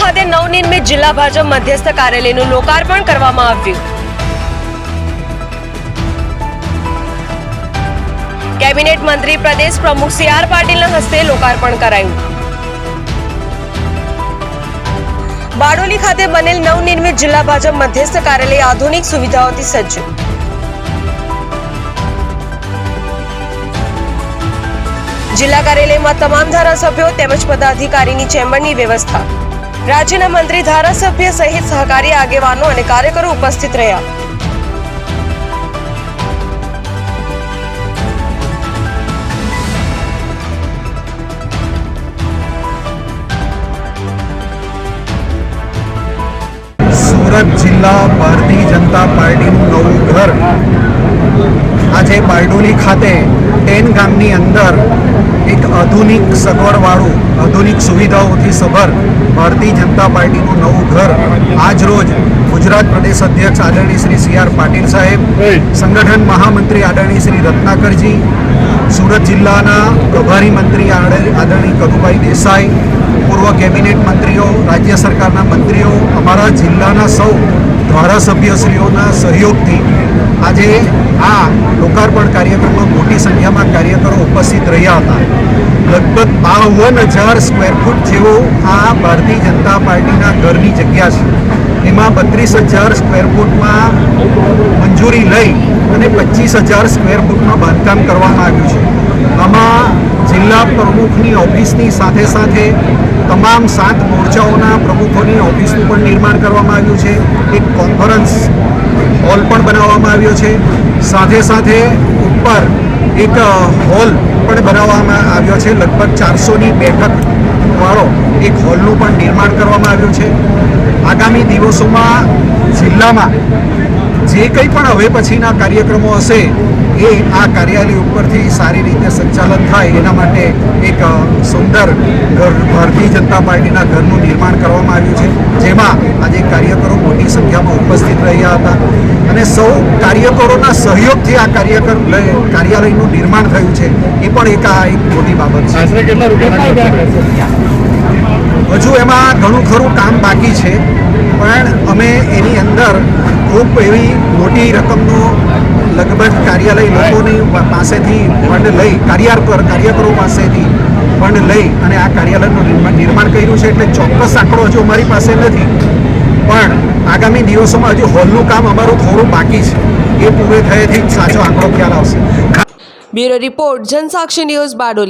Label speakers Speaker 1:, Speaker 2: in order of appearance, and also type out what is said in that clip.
Speaker 1: ખાતે નવનિર્મિત જિલ્લા ભાજપ મધ્યસ્થ કાર્યાલયનું લોકાર્પણ કરવામાં આવ્યું. કેબિનેટ મંત્રી પ્રદેશ પ્રમુખ સી આર પાટીલના હસ્તે લોકાર્પણ કરાયું. બારડોલી ખાતે બનેલ નવનિર્મિત જિલ્લા ભાજપ મધ્યસ્થ કાર્યાલય આધુનિક સુવિધાઓથી સજ્જ. જિલ્લા કાર્યાલયમાં તમામ ધારાસભ્યો તેમજ પદાધિકારીની ચેમ્બરની વ્યવસ્થા. રાજ્યના મંત્રી ધારાસભ્ય સહિત સહકારી આગેવાનો અને કાર્યકરો ઉપસ્થિત રહ્યા.
Speaker 2: સુરત જિલ્લા ભારતીય જનતા પાર્ટીનું નવું ઘર. આજે બારડોલી ખાતે ટેન ગામની અંદર આધુનિક સગવડવાળું આધુનિક સુવિધાઓથી સભર ભારતીય જનતા પાર્ટીનું નવું ઘર આજ રોજ ગુજરાત પ્રદેશ અધ્યક્ષ આદરણીય શ્રી સી આર પાટીલ સાહેબ સંગઠન મહામંત્રી આદરણીય શ્રી રત્નાકરજી સુરત જિલ્લાના પ્રભારી મંત્રી આદર- આદરણીય કદુભાઈ દેસાઈ પૂર્વ કેબિનેટ મંત્રીઓ, રાજ્ય સરકારના મંત્રીઓ, અમારા જિલ્લાના સૌ ધારાસભ્યશ્રીઓના સહયોગથી આજે આ લોકાર્પણ કાર્યક્રમમાં મોટી સંખ્યામાં કાર્યકરો ઉપસ્થિત રહ્યા હતા. લગભગ બાવન હજાર સ્ક્વેર ફૂટ જેવો આ ભારતીય જનતા પાર્ટીના ઘરની જગ્યા છે. એમાં બત્રીસ હજાર સ્ક્વેર ફૂટમાં મંજૂરી લઈ અને પચીસ હજાર સ્ક્વેર ફૂટમાં બાંધકામ કરવામાં આવ્યું છે. આમાં પ્રમુખની ઓફિસની સાથે સાથે તમામ સાત મોરચાઓના પ્રમુખોની ઓફિસનું પણ નિર્માણ કરવામાં આવ્યું છે. એક કોન્ફરન્સ હોલ પણ બનાવવામાં આવ્યો છે. સાથે સાથે ઉપર એક હોલ પણ બનાવવામાં આવ્યો છે. લગભગ ચારસોની બેઠક વાળો એક હોલનું પણ નિર્માણ કરવામાં આવ્યું છે. આગામી દિવસોમાં જિલ્લામાં જે કંઈ પણ હવે પછીના કાર્યક્રમો હશે એ આ કાર્યાલય ઉપરથી સારી રીતે સંચાલન થાય એના માટે એક સુંદર ઘર ભારતીય જનતા પાર્ટીના ઘરનું નિર્માણ કરવામાં આવ્યું છે જેમાં આજે કાર્યકરો મોટી સંખ્યામાં ઉપસ્થિત રહ્યા હતા. અને સૌ કાર્યકરોના સહયોગથી આ કાર્યકર કાર્યાલયનું નિર્માણ થયું છે. એ પણ એક આ એક મોટી બાબત છે? હજુ એમાં ઘણું ખરું કામ બાકી છે પણ અમે એની અંદર ખૂબ એવી મોટી રકમનો લગભગ કાર્યાલય લોકોની પાસેથી ફંડ લઈ, કાર્યાર પર, કાર્યકરો પાસેથી ફંડ લઈ અને આ કાર્યાલયનું નિર્માણ કર્યું છે એટલે ચોક્કસ આંકડો હજુ અમારી પાસે નથી. પણ આગામી દિવસોમાં હજુ હોલનું કામ અમારું થોડું બાકી છે. એ પૂરે થયેથી સાચો આંકડો ખ્યાલ આવશે.
Speaker 1: Bureau report Jansakshi news Bardoli.